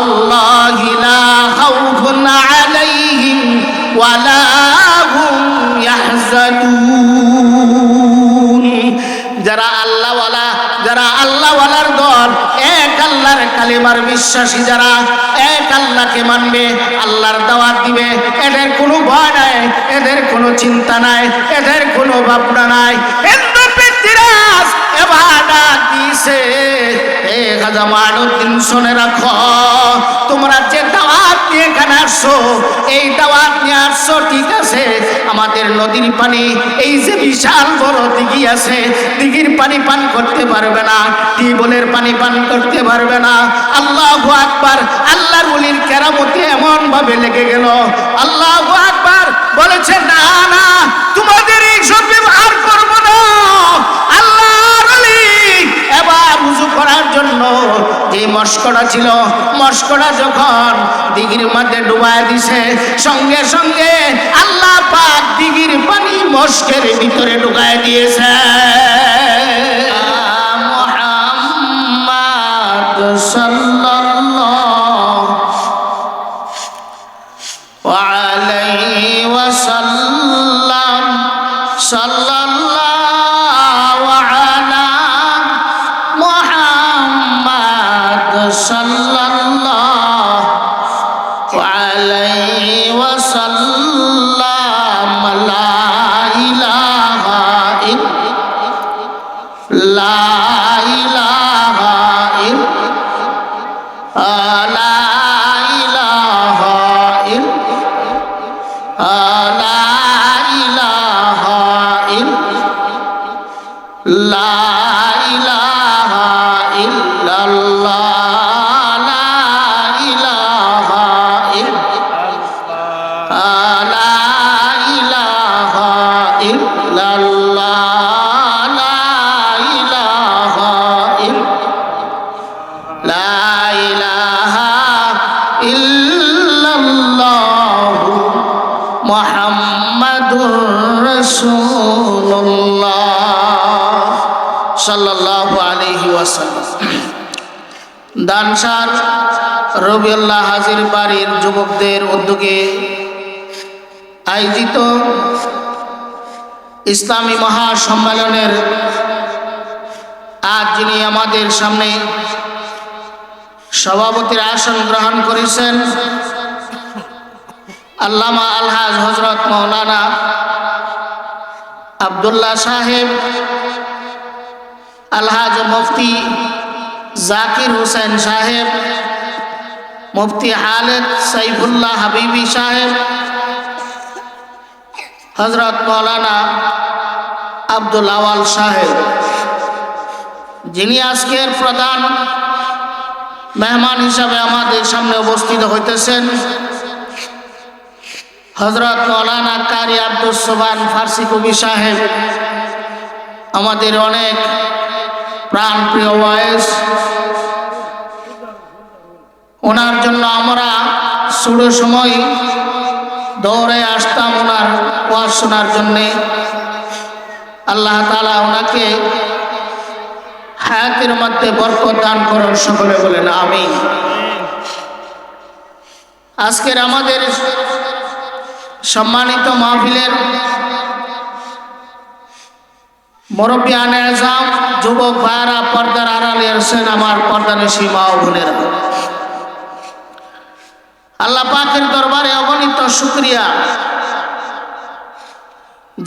আল্লাহি লা খাউফুন আলাইহিম ওয়ালা হুম ইয়াহজানুন। যারা আল্লাহওয়ালা, যারা আল্লাহওয়ালার দল, এক আল্লাহর কালিমার বিশ্বাসী যারা, এক আল্লাহকে মানবে, আল্লাহর দাওয়াত দিবে, এদের কোনো ভয় নাই, এদের কোনো চিন্তা নাই, এদের কোনো ভাবনা নাই। আমাদের নদীর পানি, এই যে বিশাল বড় দিঘি আছে, দিঘির পানি পান করতে পারবে না, টিউবওয়েলের পানি পান করতে পারবে না। আল্লাহ আকবার, আল্লাহর উলির কেরামতি এমন ভাবে লেগে গেল। আল্লাহ আকবার বলেছে, না না, তোমাদের এই সব ব্যবহার উজু করার জন্য যে মস্করা ছিল, মস্করা যখন দিঘির মধ্যে ডুবায় দিছে, সঙ্গে সঙ্গে আল্লাহ পাক দিঘির পানি মস্কের ভিতরে ঢুকায় দিয়েছে। দানসার রবিউল্লাহ হাজির বাড়ির যুবকদের উদ্যোগে আয়োজিত ইসলামী মহাসম্মেলনের আজ যিনি আমাদের সামনে সভাপতির আসন গ্রহণ করেছেন, আল্লামা আলহাজ হজরত মৌলানা আবদুল্লাহ সাহেব, আলহাজ মুফতি জাকির হুসেন সাহেব, মুফতি হালেদ সাইফুল্লাহ হাবিবি সাহেব হজরত মৌলানা আব্দুল আওয়াল সাহেব। যিনি আজকের প্রধান মেহমান হিসাবে আমাদের সামনে উপস্থিত হইতেছেন হজরত মৌলানা কারি আব্দুল সোবান ফার্সি কবি সাহেব, আমাদের অনেক প্রাণ প্রিয় বয়স। ওনার জন্য আমরা শুরু সময় দৌড়ে আসতাম ওনার ওয়াজ শোনার জন্যে। আল্লাহ তালা ওনাকে হায়াতের মধ্যে বরকত দান করুন, সকলে বলেন আমি আজকের আমাদের সম্মানিত মাহফিলের মুরব্বী আনে যুবক ভাইরা পর্দার আড়ালে এসেছেন আমার পর্দানেশী মা ও বোনেরা। আল্লাহ পাকের দরবারে অগণিত শুক্রিয়া।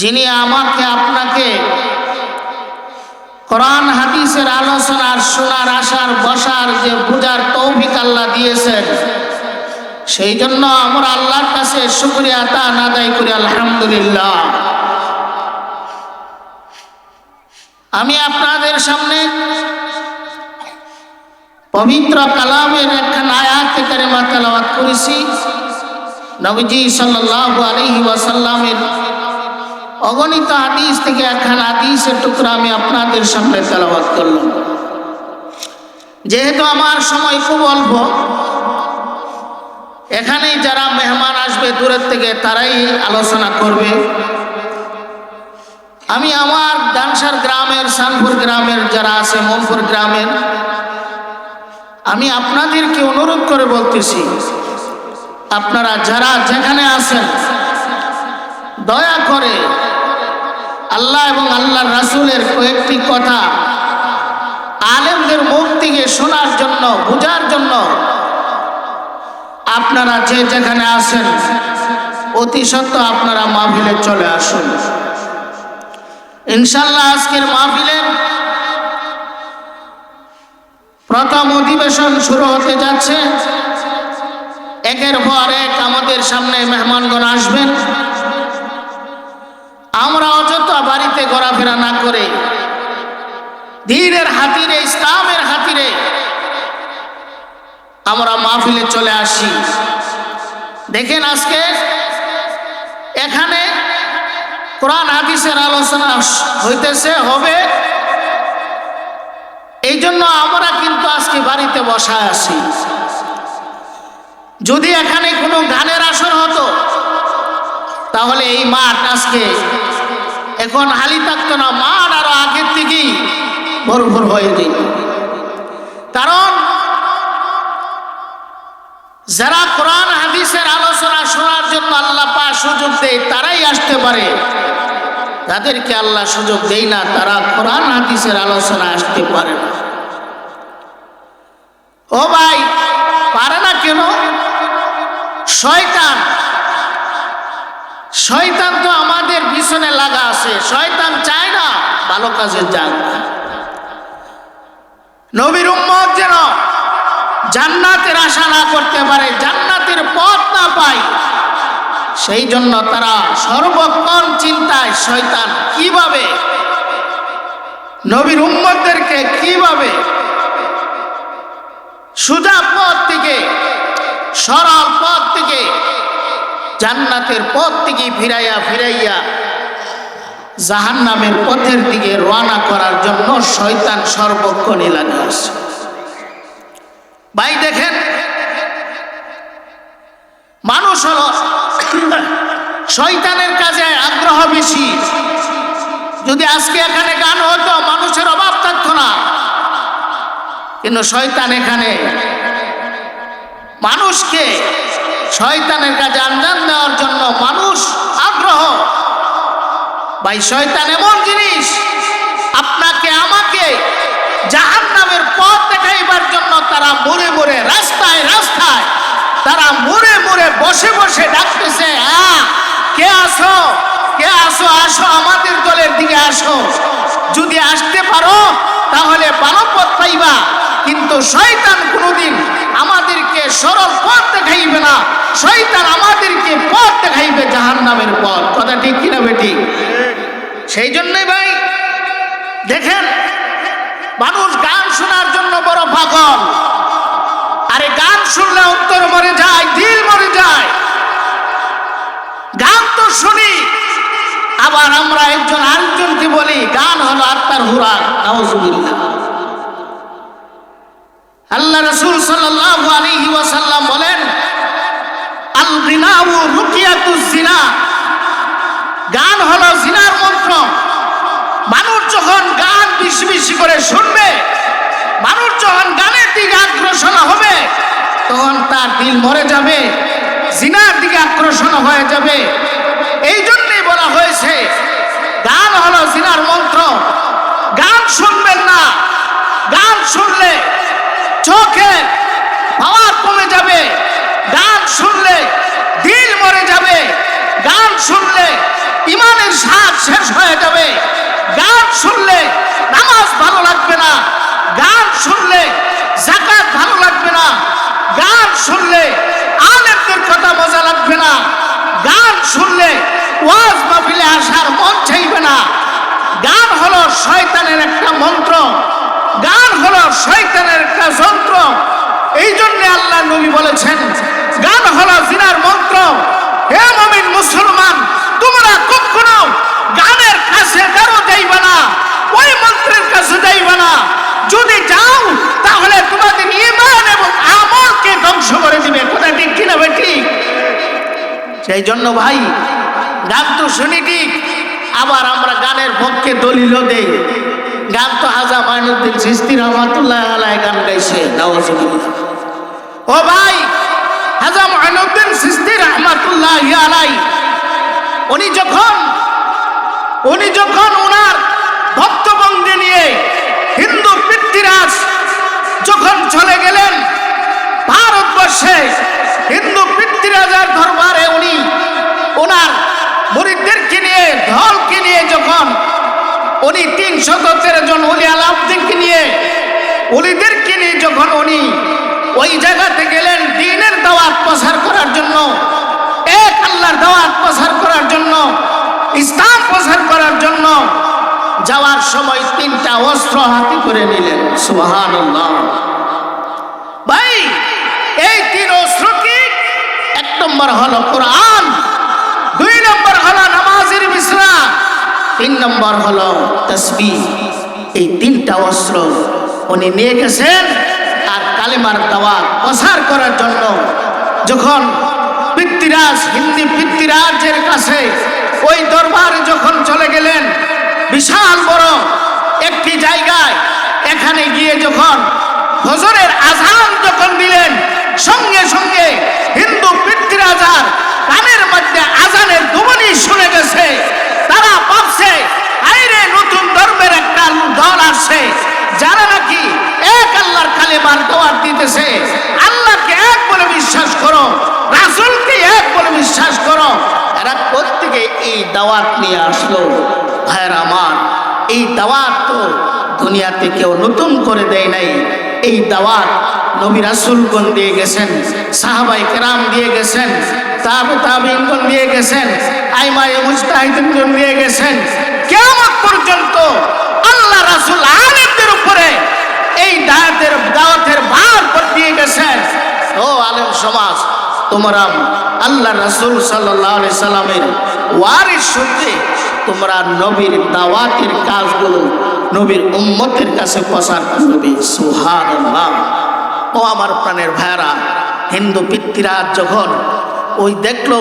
যিনি আমাকে, আপনাকে কোরআন, হাদিসের আলোচনার, শোনার, আসার, বসার যে বুঝার তৌফিক আল্লাহ দিয়েছেন, সেই জন্য আমরা আল্লাহর কাছে শুক্রিয়া তা আদায় করি, আলহামদুলিল্লাহ। আমি আপনাদের সামনে পবিত্র কালামের একখান আয়াত তেলাওয়াত করেছি। নবীজি সাল্লাল্লাহু আলাইহি ওয়াসাল্লামের অগণিত হাদিস থেকে একখান হাদিসের টুকরা আমি আপনাদের সামনে তেলাওয়াত করলাম। যেহেতু আমার সময় খুব অল্প, এখানেই যারা মেহমান আসবে দূরের থেকে তারাই আলোচনা করবে। আমি আমার ডানসার গ্রামের, সানপুর গ্রামের, যারা আছে মোমপুর গ্রামের, আমি আপনাদেরকে অনুরোধ করে বলতেছি, আপনারা যারা যেখানে আছেন, দয়া করে আল্লাহ এবং আল্লাহর রাসূলের কয়েকটি কথা আলেমদের মুখ থেকে শোনার জন্য, বোঝার জন্য আপনারা যে যেখানে আছেন, অতি সত্য আপনারা মাহফিলে চলে আসুন। ইনশাল্লাহ আজকের মাহফিলের প্রথম অধিবেশন শুরু হতে যাচ্ছে। একের পর এক আমাদের সামনে মেহমানগণ আসবেন। আমরা অযথা বাড়িতে ঘোরাফেরা না করে ধীরের হাতিরে, ইসলামের হাতিরে আমরা মাহফিলে চলে আসি। দেখেন আজকে এখানে কোরআন, হাদিসের আলোচনা হইতেছে, হবে। এই জন্য আমরা কিন্তু আজকে বাড়িতে বসায় আছি। যদি এখানে কোনো গানের আসর হতো, তাহলে এই মাঠ আজকে এখন হালি থাকতো না, মাঠ আরও আগের থেকেই ভরভর হয়ে যেত কারণ, যারা কোরআন, হাদিসের জন্য আল্লাহ পা সুযোগ দেয়, তারাই আসতে পারে। যাদেরকে আল্লাহ সুযোগ দেয় না, তারা কোরআন, হাদিসের আলোচনা আসতে পারে না। ও ভাই, পারে না কেন? শয়তান। শয়তান তো আমাদের পিছনে লাগা আছে। শয়তান চায় না ভালো কাজে যাক। নবীর উম্মত যেন জান্নাতের আশা না করতে পারে, জান্নাতের পথ না সেই জন্য তারা সর্বক্ষণ চিন্তায় শয়তান কীভাবে? নবীর উম্মতদেরকে কীভাবে? সুজা পথ থেকে, সরল পথ থেকে, জান্নাতের পথ থেকে ফিরাইয়া ফিরাইয়া জাহান নামের পথের দিকে রওনা করার জন্য শয়তান সর্বক্ষণই লাগে আসে ভাই দেখেন, মানুষ হলো শয়তানের কাজে আগ্রহ বেশি। যদি আজকে এখানে গান হতো, মানুষের অভাব থাকতো না। কিন্তু শয়তান এখানে মানুষকে শয়তানের কাজে আঞ্জাম দেওয়ার জন্য মানুষ আগ্রহ। ভাই, শয়তান এমন জিনিস, আপনাকে, আমাকে জাহান নামের পথ দেখাইবার জন্য তারা মরে মরে রাস্তায় রাস্তায় তারা মরে মরে বসে বসে ডাকতেছে আ কে আসো? কে আসো? আসো, আমাদের দলের দিকে আসো। যদি আসতে পারো, তাহলে ভালো পথ পাইবা। কিন্তু শয়তান কোনোদিন আমাদেরকে সরল পথ দেখাইবে না। শয়তান আমাদেরকে পথ দেখাইবে জাহান নামের পথ। কথা ঠিক কিনা বেটি? সেই জন্যই ভাই, দেখেন, মানুষ গান শোনার জন্য বড় পাগল। আরে গান শুনলে অন্তর মরে যায়, দিল মরে যায়। গান তো শুনি। আবার আমরা একজন আরেকজনকে বলি, গান হলো আত্মার হুরাক নাউজুবিল্লাহ। আল্লাহ রসুল সাল্লাল্লাহু আলাইহি ওয়াসাল্লাম বলেন আল গিনাউ রুকিয়াতুজ জিনা গান হলো জিনার মন্ত্র। মানুষ যখন গান বেশি বেশি করে শুনবে, মানুষ যখন গানের দিকে আগ্রসন হবে, তখন তার দিল মরে যাবে। জিনার দিকে আকর্ষণ হয়ে যাবে। এই জন্যই বলা হয়েছে, গান হলো জিনার মন্ত্র। গান শুনবেন না, গান শুনলে চোখে পাওয়ার কমে যাবে। গান শুনলে দিল মরে যাবে। গান শুনলে ইমানের স্বাদ শেষ হয়ে যাবে। গান শুনলে নামাজ ভালো লাগবে না। গান শুনলে জাকাত ভালো লাগবে না। গান শুনলে আলেমদের কথা মজা লাগবে না। গান শুনলে ওয়াজ মাহফিলে আসার মন চাইবে না। গান হলো শয়তানের একটা মন্ত্র। গান হলো শয়তানের একটা যন্ত্র। এই জন্য আল্লাহ নবী বলেছেন, গান হলো জিনার মন্ত্র। হে মমিন মুসলমান, তোমরা কখনো গানের কাছে কারও যাইবে না, ওই মন্ত্রের কাছে যাইবে না। যদি যাও, তাহলে তোমাদের ইমান এবং আমলকে ধ্বংস করে দিবে। কথা ঠিক কিনা ভাই, ঠিক? সেই জন্য ভাই, গান তো শুনি ঠিক, আবার আমরা গানের পক্ষে দলিলও দেই গান তো হাজা মাইনুদ্দিন সিস্তি রহমাতুল্লাহ আলাই গান গাইছে ও ভাই হাজা মাইনুদ্দিন সিস্তি রহমাতুল্লাহ আলাই উনি যখন উনি যখন ওনার ভক্তবন্দি নিয়ে হিন্দু পৃথ্বীরাজ যখন চলে গেলেন ভারতবর্ষে, হিন্দু পৃথ্বীরাজার দরবারে উনি ওনার মরিদদেরকে নিয়ে, ঢলকে নিয়ে যখন উনি তিনশো তেরো জন উলি আলাউদ্দিনকে নিয়ে, উলিদেরকে নিয়ে যখন উনি ওই জায়গাতে গেলেন দিনের দাওয়াত প্রসার করার জন্য এক আল্লাহর দাওয়াত প্রসার করার জন্য ইসলাম প্রসার করার জন্য যাওয়ার সময় তিনটা অস্ত্র হাতে করে নিলেন। সুহান ভাই, এই তিন অস্ত্র কি? এক নম্বর হলো কোরআন, দুই নম্বর হলো নামাজের মিশ্রা তিন নম্বর হলো তসবি এই তিনটা অস্ত্র উনি নিয়ে গেছেন আর কালেমার দাওয়াত প্রসার করার জন্য যখন পৃথ্বীরাজ, হিন্দি পৃথ্বীরাজের কাছে ওই দরবারে যখন চলে গেলেন বিশাল বড় একটি জায়গায় এখানে গিয়ে যখন হজরের আজান যখন দিলেন, সঙ্গে সঙ্গে হিন্দু পৃথ্বীরাজার কানের মধ্যে আজানের দুমনি শুনে গেছে। তারা ভাবছে, আইরে, নতুন ধর্মের একটা দল আসছে, যারা নাকি এক আল্লাহর কালেমার দোয়ার দিতেছে। আল্লাহকে এক বলে বিশ্বাস করো, রাসুলকে এক বলে বিশ্বাস করো। এরা প্রত্যেকে এই দাওয়াত নিয়ে আসলো। ভাইয়ের আমার, এই দাওয়াত তো দুনিয়াতে কেউ নতুন করে দেয় নাই। এই দাওয়াত নবী রাসুলগণ দিয়ে গেছেন সাহাবাই কেরাম দিয়ে গেছেন, তাবে তাবিনগণ দিয়ে গেছেন, আইমায়ে মুস্তাহিদিনগণ দিয়ে গেছেন। কেমন পর্যন্ত আল্লাহ রাসুল আলেমদের উপরে এই দায়াতের দাওয়াতের ভার দিয়ে গেছেন। ও আলেম সমাজ, তোমরা আল্লাহ রাসুল সাল্লাহ সাল্লামের ওয়ারিস সূত্রে তোমরা নবীর দাওয়াতের কাজগুলো নবীর উম্মতের কাছে প্রচার করবে সুহান ও আমার প্রাণের ভাইরা হিন্দু পিতৃরাজ যখন ওই দেখল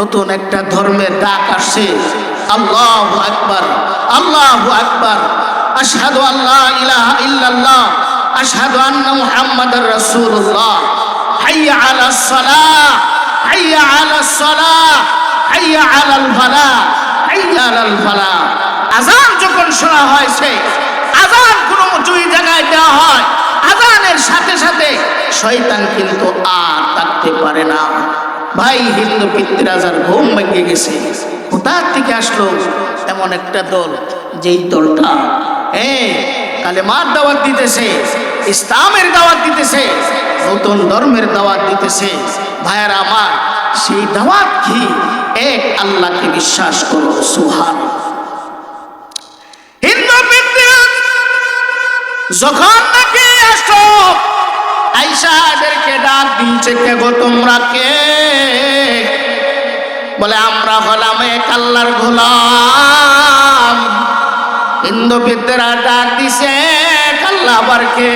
নতুন একটা ধর্মের ডাক আসছে, আল্লাহ আকবার আল্লাহ আকবার, আশহাদু আল্লাহ ইলাহা ইল্লাল্লাহ, আশহাদু আন্না মুহাম্মাদার রাসূলুল্লাহ, হাইয়া আলাস সালাহ, হাইয়া আলাস সালাহ, হাইয়া আলাল ফালাহ আজান যখন শোনা হয়েছে আজান কোনো দুই জায়গায় দেওয়া হয়, আজানের সাথে সাথে শয়তান কিন্তু আর থাকতে পারে না। ভাই, হিন্দু পিতৃরাজার ঘুম ভেঙে গেছে। কোথার থেকে আসলো এমন একটা দল? যেই দলটা হ্যাঁ কালে মার দাওয়াত দিতেছে, ইসলামের দাওয়াত দিতেছে, নতুন ধর্মের দাওয়াত দিতেছে। ভাইয়ার আমার, সেই দাওয়াত কি? এক আল্লাহকে বিশ্বাস করো সুহান হিন্দু যখন নাকি আসো আইসাদেরকে ডাক দিয়েছে, কে গো তোমরা কে? বলে, আমরা হলাম এক আল্লাহর গোলাম। হিন্দু বিদ্যারা ডাক দিছে আল্লাহ আবার কে?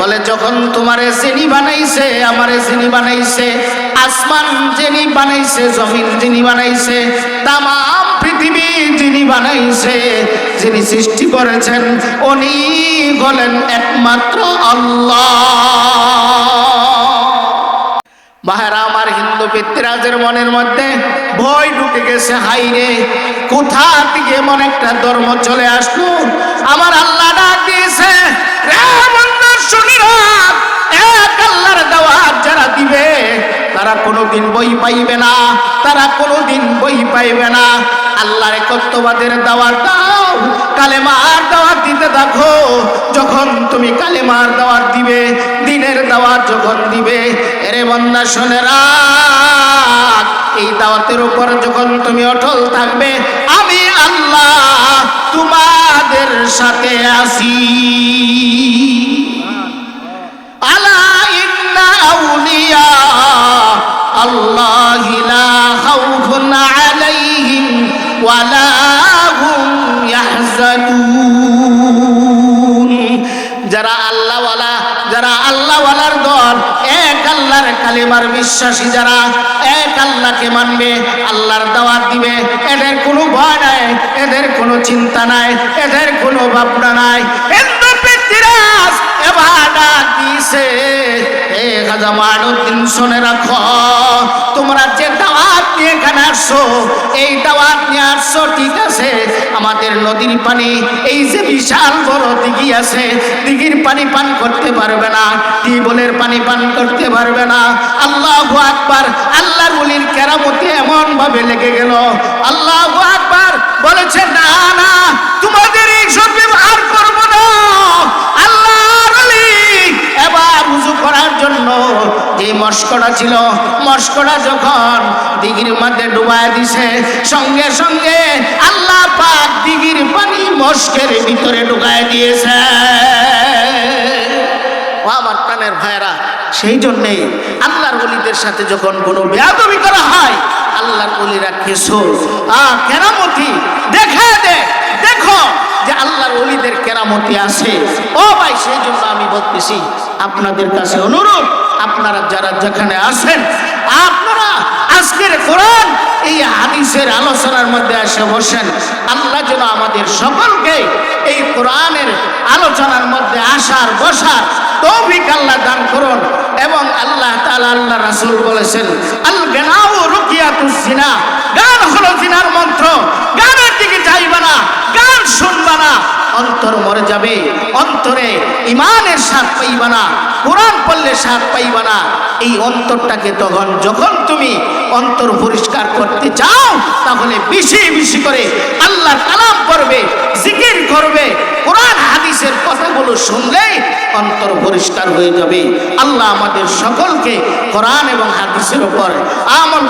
বলে, যখন তোমারে চিনি বানাইছে, আমারে চিনি বানাইছে, আসমান যিনি বানাইছে, জমিন যিনি বানাইছে, তামাম পৃথিবী যিনি বানাইছে, যিনি সৃষ্টি করেছেন, উনি বলেন একমাত্র আল্লাহ। বাহারা আমার হিন্দু পিতৃরাজের মনের মধ্যে ভয় ঢুকে গেছে হাই রে কোথা থেকে এমন একটা ধর্ম চলে আসলো? আমার আল্লাহ ডাক দিয়েছে যারা দিবে, তারা কোনোদিন বই পাইবে না, তারা কোনোদিন বই পাইবে না। আল্লাহর একত্ববাদের দাওয়াত দাও কালেমার দাওয়াত দিতে দেখো। যখন তুমি কালেমার দাওয়াত দিবে, দিনের দাওয়াত যখন দিবে, এরে বন্দা শোনে এই দাওয়াতের উপর যখন তুমি অটল থাকবে, আমি আল্লাহ তোমাদের সাথে আসি আলা ইন্না আউলিয়া, আল্লাহ লা খাউফুন আলাইহিম ওয়ালা যারা আল্লাহওয়ালা, যারা আল্লাহওয়ালার দল আল্লাহর কালিমার বিশ্বাসী যারা, এক আল্লাহকে মানবে, আল্লাহর দাওয়াত দিবে, এদের কোনো ভয় নাই, এদের কোনো চিন্তা নাই, এদের কোনো ভাবনা নাই। তোমরা যে এই আসছো, ঠিক আছে? আমাদের নদীর পানি, এই যে বিশাল বড় দিঘি আছে, দিঘির পানি পান করতে পারবে না। টিউবওয়েলের পানি পান করতে পারবে না। আল্লাহ আকবার, আল্লাহর বলির কেরামতি এমন ভাবে লেগে গেল। আল্লাহ আকবার বলেছে, না না, তোমাদের এই সব ব্যবহার করব না। এবার করার জন্য যে ছিল যখন দিছে, সঙ্গে সঙ্গে আল্লাহ পাক দিঘির পানি মস্কের ভিতরে ঢুকায় দিয়েছে। প্রাণের ভাইরা সেই জন্যেই আল্লাহর অলিদের সাথে যখন কোনো বেয়াদবি করা হয়, আল্লাহর অলিরা কেসো কেরামতি, দেখা দে, দেখো যে আল্লাহর অলিদের কেরামতি আছে। ও ভাই, সেই জন্য আমি বলতেছি, আপনাদের কাছে অনুরোধ, আপনারা যারা যেখানে আছেন, আপনারা আজকের কোরআন এই হাদিসের আলোচনার মধ্যে এসে বসেন। আল্লাহ যেন আমাদের সকলকে এই কোরআনের আলোচনার মধ্যে আসার, বসার তৌফিক আল্লাহ দান করুন এবং আল্লাহ তালা আল্লাহ রাসূল বলেছেন আল গানাউ রুকিয়াতুস জিনা। গান হলো জিনার মন্ত্র। গানের শুনবা না। অন্তর মরে যাবে, অন্তরে ইমানের স্বাদ পাইবা না, কোরআন পড়লে স্বাদ পাইবা না। এই অন্তরটাকে তখন যখন তুমি অন্তর পরিষ্কার করতে চাও, তাহলে বেশি বেশি করে আল্লাহ কালাম করবে, জিকির করবে, কোরআন, হাদিসের কথাগুলো শুনলেই অন্তর পরিষ্কার হয়ে যাবে। আল্লাহ আমাদের সকলকে কোরআন এবং হাদিসের উপর আমল